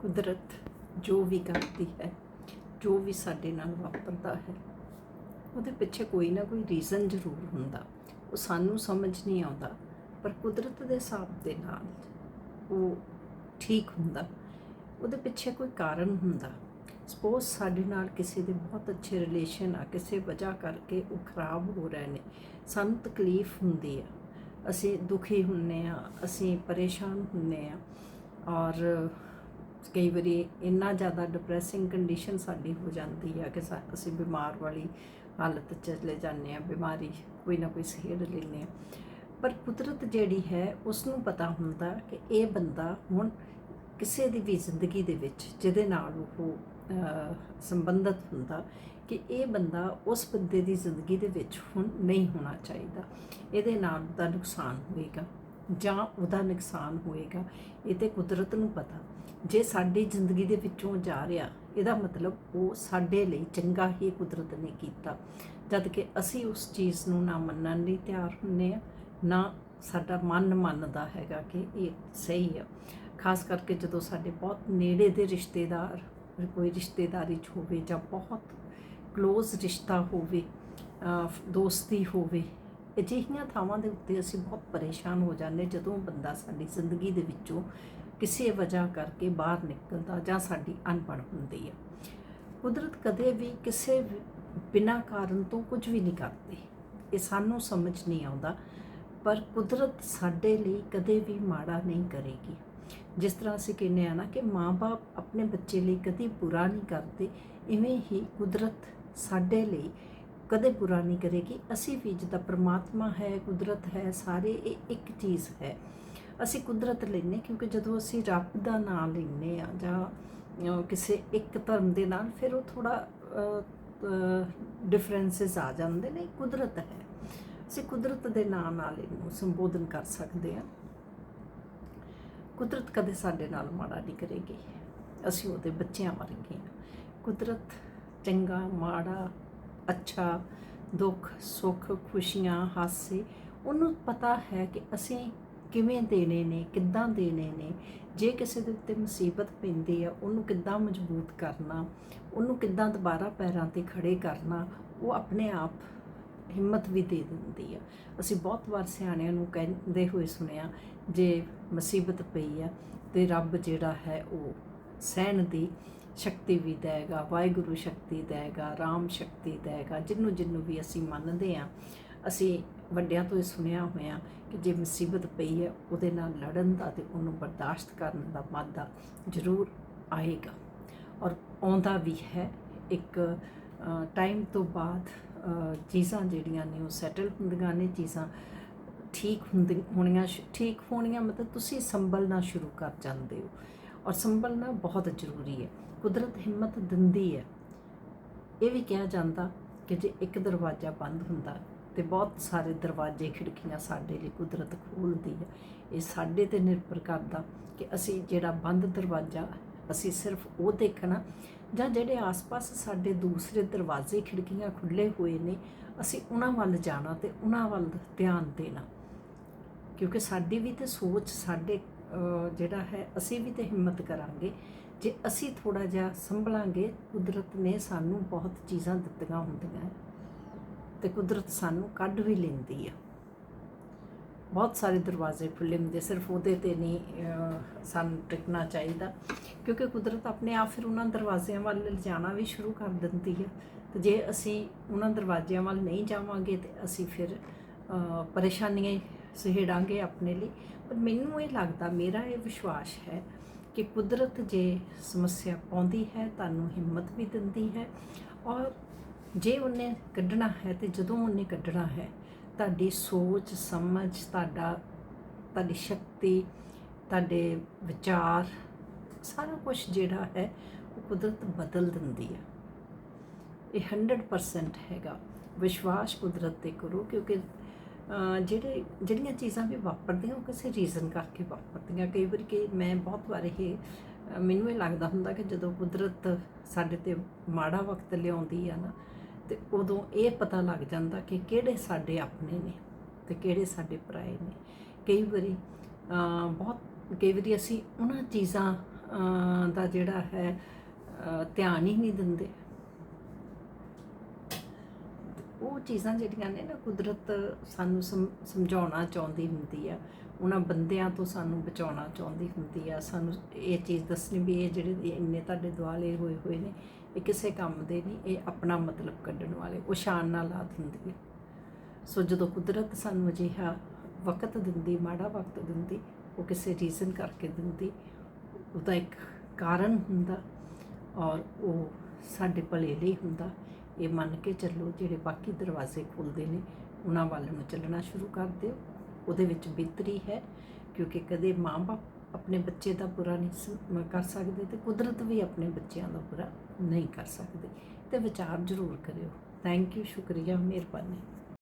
ਕੁਦਰਤ ਜੋ ਵੀ ਕਰਦੀ ਹੈ, ਜੋ ਵੀ ਸਾਡੇ ਨਾਲ ਵਾਪਰਦਾ ਹੈ, ਉਹਦੇ ਪਿੱਛੇ ਕੋਈ ਨਾ ਕੋਈ ਰੀਜ਼ਨ ਜ਼ਰੂਰ ਹੁੰਦਾ। ਉਹ ਸਾਨੂੰ ਸਮਝ ਨਹੀਂ ਆਉਂਦਾ, ਪਰ ਕੁਦਰਤ ਦੇ ਹਿਸਾਬ ਦੇ ਨਾਲ ਉਹ ਠੀਕ ਹੁੰਦਾ। ਉਹਦੇ ਪਿੱਛੇ ਕੋਈ ਕਾਰਨ ਹੁੰਦਾ। ਸਪੋਜ਼ ਸਾਡੇ ਨਾਲ ਕਿਸੇ ਦੇ ਬਹੁਤ ਅੱਛੇ ਰਿਲੇਸ਼ਨ ਆ, ਕਿਸੇ ਵਜ੍ਹਾ ਕਰਕੇ ਉਹ ਖਰਾਬ ਹੋ ਰਹੇ ਨੇ, ਸਾਨੂੰ ਤਕਲੀਫ ਹੁੰਦੀ ਆ। ਅਸੀਂ ਦੁਖੀ ਹੁੰਨੇ ਆ, ਅਸੀਂ ਪਰੇਸ਼ਾਨ ਹੁੰਨੇ ਆ, ਔਰ ਕਈ ਵਾਰੀ ਇੰਨਾ ਜ਼ਿਆਦਾ ਡਿਪਰੈਸਿੰਗ ਕੰਡੀਸ਼ਨ ਸਾਡੀ ਹੋ ਜਾਂਦੀ ਆ ਕਿ ਸਾ- ਅਸੀਂ ਬਿਮਾਰ ਵਾਲੀ ਹਾਲਤ 'ਚ ਚਲੇ ਜਾਂਦੇ ਆ ਬਿਮਾਰੀ ਕੋਈ ਨਾ ਕੋਈ ਸਹੇੜ ਲੈਂਦੇ ਆ। ਪਰ ਕੁਦਰਤ ਜਿਹੜੀ ਹੈ ਉਸ ਨੂੰ ਪਤਾ ਹੁੰਦਾ ਕਿ ਇਹ ਬੰਦਾ ਹੁਣ ਕਿਸੇ ਦੀ ਵੀ ਜ਼ਿੰਦਗੀ ਦੇ ਵਿੱਚ ਜਿਹਦੇ ਨਾਲ ਉਹ ਅਹ, ਸੰਬੰਧਿਤ ਹੁੰਦਾ ਕਿ ਇਹ ਬੰਦਾ ਉਸ ਬੰਦੇ ਦੀ ਜ਼ਿੰਦਗੀ ਦੇ ਵਿੱਚ ਹੁਣ ਨਹੀਂ ਹੋਣਾ ਚਾਹੀਦਾ। ਇਹਦੇ ਨਾਲ ਦਾ ਨੁਕਸਾਨ ਹੋਏਗਾ। ਜਾਂ ਉਹਦਾ ਨੁਕਸਾਨ ਹੋਏਗਾ, ਇਹ ਤੇ ਕੁਦਰਤ ਨੂੰ ਪਤਾ। ਜੇ ਸਾਡੀ ਜ਼ਿੰਦਗੀ ਦੇ ਵਿੱਚੋਂ ਜਾ ਰਿਹਾ, ਇਹਦਾ ਮਤਲਬ ਉਹ ਸਾਡੇ ਲਈ ਚੰਗਾ ਹੀ ਕੁਦਰਤ ਨੇ ਕੀਤਾ। ਜਦ ਕਿ ਅਸੀਂ ਉਸ ਚੀਜ਼ ਨੂੰ ਨਾ ਮੰਨਣ ਲਈ ਤਿਆਰ ਹੁੰਨੇ ਆ ਨਾ ਸਾਡਾ ਮਨ ਮੰਨਦਾ ਹੈਗਾ ਕਿ ਇਹ ਸਹੀ ਆ। ਖਾਸ ਕਰਕੇ ਜਦੋਂ ਸਾਡੇ ਬਹੁਤ ਨੇੜੇ ਦੇ ਰਿਸ਼ਤੇਦਾਰ, ਕੋਈ ਰਿਸ਼ਤੇਦਾਰੀ 'ਚ ਹੋਵੇ ਜਾਂ ਬਹੁਤ ਕਲੋਜ਼ ਰਿਸ਼ਤਾ ਹੋਵੇ ਦੋਸਤੀ ਹੋਵੇ ਅਜਿਹੀਆਂ ਥਾਵਾਂ ਦੇ ਉੱਤੇ ਅਸੀਂ ਬਹੁਤ ਪਰੇਸ਼ਾਨ ਹੋ ਜਾਂਦੇ ਜਦੋਂ ਬੰਦਾ ਸਾਡੀ ਜ਼ਿੰਦਗੀ ਦੇ ਵਿੱਚੋਂ ਕਿਸੇ ਵਜ੍ਹਾ ਕਰਕੇ ਬਾਹਰ ਨਿਕਲਦਾ ਜਾਂ ਸਾਡੀ ਅਣਬਣ ਹੁੰਦੀ ਹੈ। ਕੁਦਰਤ ਕਦੇ ਵੀ ਕਿਸੇ ਵੀ ਬਿਨਾਂ ਕਾਰਨ ਤੋਂ ਕੁਝ ਵੀ ਨਹੀਂ ਕਰਦੀ। ਇਹ ਸਾਨੂੰ ਸਮਝ ਨਹੀਂ ਆਉਂਦਾ, ਪਰ ਕੁਦਰਤ ਸਾਡੇ ਲਈ ਕਦੇ ਵੀ ਮਾੜਾ ਨਹੀਂ ਕਰੇਗੀ। ਜਿਸ ਤਰ੍ਹਾਂ ਅਸੀਂ ਕਹਿੰਦੇ ਆ ਨਾ ਕਿ ਮਾਪੇ ਆਪਣੇ ਬੱਚੇ ਲਈ ਕਦੀ ਬੁਰਾ ਨਹੀਂ ਕਰਦੇ, ਇਵੇਂ ਹੀ ਕੁਦਰਤ ਸਾਡੇ ਲਈ ਕਦੇ ਬੁਰਾ ਨਹੀਂ ਕਰੇਗੀ। ਅਸੀਂ ਵੀ ਜਿੱਦਾਂ ਪ੍ਰਮਾਤਮਾ ਹੈ, ਕੁਦਰਤ ਹੈ, ਸਾਰੇ ਇਹ ਇੱਕ ਚੀਜ਼ ਹੈ। ਅਸੀਂ ਕੁਦਰਤ ਲੈਨੇ ਕਿਉਂਕਿ ਜਦੋਂ ਅਸੀਂ ਰੱਬ ਦਾ ਨਾਮ ਲੈਨੇ ਆ ਜਾਂ ਕਿਸੇ ਇੱਕ ਧਰਮ ਦੇ ਨਾਲ ਫਿਰ ਉਹ ਥੋੜਾ ਡਿਫਰੈਂਸਸ ਆ ਜਾਂਦੇ ਨੇ। ਕੁਦਰਤ ਹੈ। ਅਸੀਂ ਕੁਦਰਤ ਦੇ ਨਾਮ ਨਾਲ ਇਹਨੂੰ ਸੰਬੋਧਨ ਕਰ ਸਕਦੇ ਆ ਕੁਦਰਤ ਕਦੇ ਸਾਡੇ ਨਾਲ ਮਾੜਾ ਨਹੀਂ ਕਰੇਗੀ। ਅਸੀਂ ਉਹਦੇ ਬੱਚਿਆਂ ਵਰਗੇ ਹਾਂ। ਕੁਦਰਤ ਚੰਗਾ, ਮਾੜਾ ਅੱਛਾ, ਦੁੱਖ, ਸੁੱਖ, ਖੁਸ਼ੀਆਂ, ਹਾਸੇ, ਉਹਨੂੰ ਪਤਾ ਹੈ ਕਿ ਅਸੀਂ ਕਿਵੇਂ ਦੇਣੇ ਨੇ, ਕਿੱਦਾਂ ਦੇਣੇ ਨੇ। ਜੇ ਕਿਸੇ ਦੇ ਉੱਤੇ ਮੁਸੀਬਤ ਪੈਂਦੀ ਆ ਉਹਨੂੰ ਕਿੱਦਾਂ ਮਜ਼ਬੂਤ ਕਰਨਾ, ਉਹਨੂੰ ਕਿੱਦਾਂ ਦੁਬਾਰਾ ਪੈਰਾਂ ਤੇ ਖੜੇ ਕਰਨਾ, ਉਹ ਆਪਣੇ ਆਪ ਹਿੰਮਤ ਵੀ ਦੇ ਦਿੰਦੀ ਆ। ਅਸੀਂ ਬਹੁਤ ਵਾਰ ਸਿਆਣਿਆਂ ਨੂੰ ਕਹਿੰਦੇ ਹੋਏ ਸੁਣਿਆ, ਜੇ ਮੁਸੀਬਤ ਪਈ ਆ ਤੇ ਰੱਬ ਜਿਹੜਾ ਹੈ ਉਹ ਸਹਿਣ ਦੀ ਸ਼ਕਤੀ ਵੀ ਦੇਗਾ, ਵਾਹਿਗੁਰੂ ਸ਼ਕਤੀ ਦੇਗਾ, ਰਾਮ ਸ਼ਕਤੀ ਦੇਗਾ ਜਿਹਨੂੰ ਜਿਹਨੂੰ ਵੀ ਅਸੀਂ ਮੰਨਦੇ ਆ ਅਸੀਂ ਵੱਡਿਆਂ ਤੋਂ ਇਹ ਸੁਣਿਆ ਹੋਇਆ ਕਿ ਜੇ ਮੁਸੀਬਤ ਪਈ ਹੈ, ਉਹਦੇ ਨਾਲ ਲੜਨ ਦਾ ਤੇ ਉਹਨੂੰ ਬਰਦਾਸ਼ਤ ਕਰਨ ਦਾ ਮਾਦਾ ਜ਼ਰੂਰ ਆਏਗਾ। ਔਰ ਆਉਂਦਾ ਵੀ ਹੈ, ਇੱਕ ਟਾਈਮ ਤੋਂ ਬਾਅਦ ਚੀਜ਼ਾਂ ਜਿਹੜੀਆਂ ਨੇ ਉਹ ਸੈਟਲ ਹੁੰਦੀਆਂ ਨੇ, ਚੀਜ਼ਾਂ ਠੀਕ ਹੁੰਦੀ, ਹੋਣੀਆਂ ਸ਼ੁ- ਠੀਕ ਹੋਣੀਆਂ ਮਤਲਬ ਤੁਸੀਂ ਸੰਭਲਣਾ ਸ਼ੁਰੂ ਕਰ ਜਾਂਦੇ ਹੋ। ਔਰ ਸੰਭਲਣਾ ਬਹੁਤ ਜ਼ਰੂਰੀ ਹੈ। ਕੁਦਰਤ ਹਿੰਮਤ ਦਿੰਦੀ ਹੈ। ਇਹ ਵੀ ਕਿਹਾ ਜਾਂਦਾ ਕਿ ਜੇ ਇੱਕ ਦਰਵਾਜ਼ਾ ਬੰਦ ਹੁੰਦਾ ਤੇ ਬਹੁਤ ਸਾਰੇ ਦਰਵਾਜ਼ੇ, ਖਿੜਕੀਆਂ ਸਾਡੇ ਲਈ ਕੁਦਰਤ ਖੋਲ੍ਹਦੀ ਹੈ। ਇਹ ਸਾਡੇ ਤੇ ਨਿਰਭਰ ਕਰਦਾ ਕਿ ਅਸੀਂ ਜਿਹੜਾ ਬੰਦ ਦਰਵਾਜ਼ਾ ਅਸੀਂ ਸਿਰਫ ਉਹ ਦੇਖਣਾ ਜਾਂ ਜਿਹੜੇ ਆਸ-ਪਾਸ ਸਾਡੇ ਦੂਸਰੇ ਦਰਵਾਜ਼ੇ, ਖਿੜਕੀਆਂ ਖੁੱਲੇ ਹੋਏ ਨੇ, ਅਸੀਂ ਉਹਨਾਂ ਵੱਲ ਜਾਣਾ ਤੇ ਉਹਨਾਂ ਵੱਲ ਧਿਆਨ ਦੇਣਾ। ਕਿਉਂਕਿ ਸਾਡੀ ਵੀ ਤੇ ਸੋਚ, ਸਾਡੇ ਜਿਹੜਾ ਹੈ, ਅਸੀਂ ਵੀ ਤੇ ਹਿੰਮਤ ਕਰਾਂਗੇ ਜੇ ਅਸੀਂ ਥੋੜਾ ਜਿਹਾ ਸੰਭਲਾਂਗੇ, ਕੁਦਰਤ ਨੇ ਸਾਨੂੰ ਬਹੁਤ ਚੀਜ਼ਾਂ ਦਿੱਤੀਆਂ ਹੁੰਦੀਆਂ ਹੈ ਤੇ ਕੁਦਰਤ ਸਾਨੂੰ ਕੱਢ ਵੀ ਲੈਂਦੀ ਆ। ਬਹੁਤ ਸਾਰੇ ਦਰਵਾਜ਼ੇ ਖੁੱਲੇ ਹੁੰਦੇ, ਸਿਰਫ ਉਹਦੇ ਤੇ ਨਹੀਂ ਸਾਨੂੰ ਟਿਕਣਾ ਚਾਹੀਦਾ, ਕਿਉਂਕਿ ਕੁਦਰਤ ਆਪਣੇ ਆਪ ਫਿਰ ਉਹਨਾਂ ਦਰਵਾਜ਼ਿਆਂ ਵੱਲ ਲਿਜਾਣਾ ਵੀ ਸ਼ੁਰੂ ਕਰ ਦਿੰਦੀ ਹੈ ਤੇ ਜੇ ਅਸੀਂ ਉਹਨਾਂ ਦਰਵਾਜ਼ਿਆਂ ਵੱਲ ਨਹੀਂ ਜਾਵਾਂਗੇ ਤੇ ਅਸੀਂ ਫਿਰ ਪਰੇਸ਼ਾਨੀਆਂ ਹੀ ਸਹਿੜਾਂਗੇ ਆਪਣੇ ਲਈ। ਪਰ ਮੈਨੂੰ ਇਹ ਲੱਗਦਾ, ਮੇਰਾ ਇਹ ਵਿਸ਼ਵਾਸ ਹੈ ਕਿ ਕੁਦਰਤ ਜੇ ਸਮੱਸਿਆ ਪਾਉਂਦੀ ਹੈ, ਤੁਹਾਨੂੰ ਹਿੰਮਤ ਵੀ ਦਿੰਦੀ ਹੈ ਔਰ ਜੇ ਉਹਨੇ ਕੱਢਣਾ ਹੈ ਤੇ ਜਦੋਂ ਉਹਨੇ ਕੱਢਣਾ ਹੈ, ਤੁਹਾਡੀ ਸੋਚ, ਸਮਝ, ਤੁਹਾਡਾ, ਤੁਹਾਡੀ ਸ਼ਕਤੀ, ਤੁਹਾਡੇ ਵਿਚਾਰ, ਸਾਰਾ ਕੁਝ ਜਿਹੜਾ ਹੈ, ਉਹ ਕੁਦਰਤ ਬਦਲ ਦਿੰਦੀ ਹੈ। ਇਹ 100% ਹੈਗਾ। ਵਿਸ਼ਵਾਸ ਕੁਦਰਤ ਤੇ ਕਰੋ ਕਿਉਂਕਿ ਜਿਹੜੇ ਜਿਹੜੀਆਂ ਚੀਜ਼ਾਂ ਵੀ ਵਾਪਰਦੀਆਂ, ਉਹ ਕਿਸੇ ਰੀਜ਼ਨ ਕਰਕੇ ਵਾਪਰਦੀਆਂ। ਕਈ ਵਾਰ ਕਿ ਮੈਂ ਬਹੁਤ ਵਾਰ ਇਹ ਮੈਨੂੰ ਇਹ ਲੱਗਦਾ ਹੁੰਦਾ ਕਿ ਜਦੋਂ ਕੁਦਰਤ ਸਾਡੇ ਤੇ ਮਾੜਾ ਵਕਤ ਲਿਆਉਂਦੀ ਆ ਨਾ, ਤੇ ਉਦੋਂ ਇਹ ਪਤਾ ਲੱਗ ਜਾਂਦਾ ਕਿ ਕਿਹੜੇ ਸਾਡੇ ਆਪਣੇ ਨੇ ਤੇ ਕਿਹੜੇ ਸਾਡੇ ਪਰਾਏ ਨੇ। ਕਈ ਵਾਰੀ ਬਹੁਤ, ਕਈ ਵਾਰੀ ਅਸੀਂ ਉਹਨਾਂ ਚੀਜ਼ਾਂ ਦਾ ਜਿਹੜਾ ਹੈ ਧਿਆਨ ਹੀ ਨਹੀਂ ਦਿੰਦੇ। ਉਹ ਚੀਜ਼ਾਂ ਜਿਹੜੀਆਂ ਨੇ ਨਾ ਕੁਦਰਤ ਸਾਨੂੰ ਸਮ- ਸਮਝਾਉਣਾ ਚਾਹੁੰਦੀ ਹੁੰਦੀ ਆ। ਉਹਨਾਂ ਬੰਦਿਆਂ ਤੋਂ ਸਾਨੂੰ ਬਚਾਉਣਾ ਚਾਹੁੰਦੀ ਹੁੰਦੀ ਆ। ਸਾਨੂੰ ਇਹ ਚੀਜ਼ ਦੱਸਣੀ ਵੀ ਇਹ ਜਿਹੜੇ ਇੰਨੇ ਤੁਹਾਡੇ ਦੁਆਲੇ ਹੋਏ ਹੋਏ ਨੇ, ਇਹ ਕਿਸੇ ਕੰਮ ਦੇ ਨਹੀਂ, ਇਹ ਆਪਣਾ ਮਤਲਬ ਕੱਢਣ ਵਾਲੇ, ਉਹ ਸ਼ਾਨ ਨਾਲ ਲਾ ਹੁੰਦੀ ਹੈ ਸੋ ਜਦੋਂ ਕੁਦਰਤ ਸਾਨੂੰ ਅਜਿਹਾ ਵਕਤ ਦਿੰਦੀ, ਮਾੜਾ ਵਕਤ ਦਿੰਦੀ, ਉਹ ਕਿਸੇ ਰੀਜ਼ਨ ਕਰਕੇ ਦਿੰਦੀ, ਉਹਦਾ ਇੱਕ ਕਾਰਨ ਹੁੰਦਾ ਔਰ ਉਹ ਸਾਡੇ ਭਲੇ ਲਈ ਹੁੰਦਾ। ਇਹ ਮੰਨ ਕੇ ਚੱਲੋ ਜਿਹੜੇ ਬਾਕੀ ਦਰਵਾਜ਼ੇ ਖੁੱਲਦੇ ਨੇ, ਉਹਨਾਂ ਵੱਲ ਨੂੰ ਚੱਲਣਾ ਸ਼ੁਰੂ ਕਰ ਦਿਓ। ਉਹਦੇ ਵਿੱਚ ਬਿਹਤਰੀ ਹੈ, ਕਿਉਂਕਿ ਕਦੇ ਮਾਂ-ਬਾਪ ਆਪਣੇ ਬੱਚੇ ਦਾ ਬੁਰਾ ਨਹੀਂ ਕਰ ਸਕਦੇ ਤੇ ਕੁਦਰਤ ਵੀ ਆਪਣੇ ਬੱਚਿਆਂ ਦਾ ਬੁਰਾ ਨਹੀਂ ਕਰ ਸਕਦੀ। ਤੇ ਵਿਚਾਰ ਜ਼ਰੂਰ ਕਰਿਓ। ਥੈਂਕ ਯੂ ਸ਼ੁਕਰੀਆ, ਮਿਹਰਬਾਨੀ।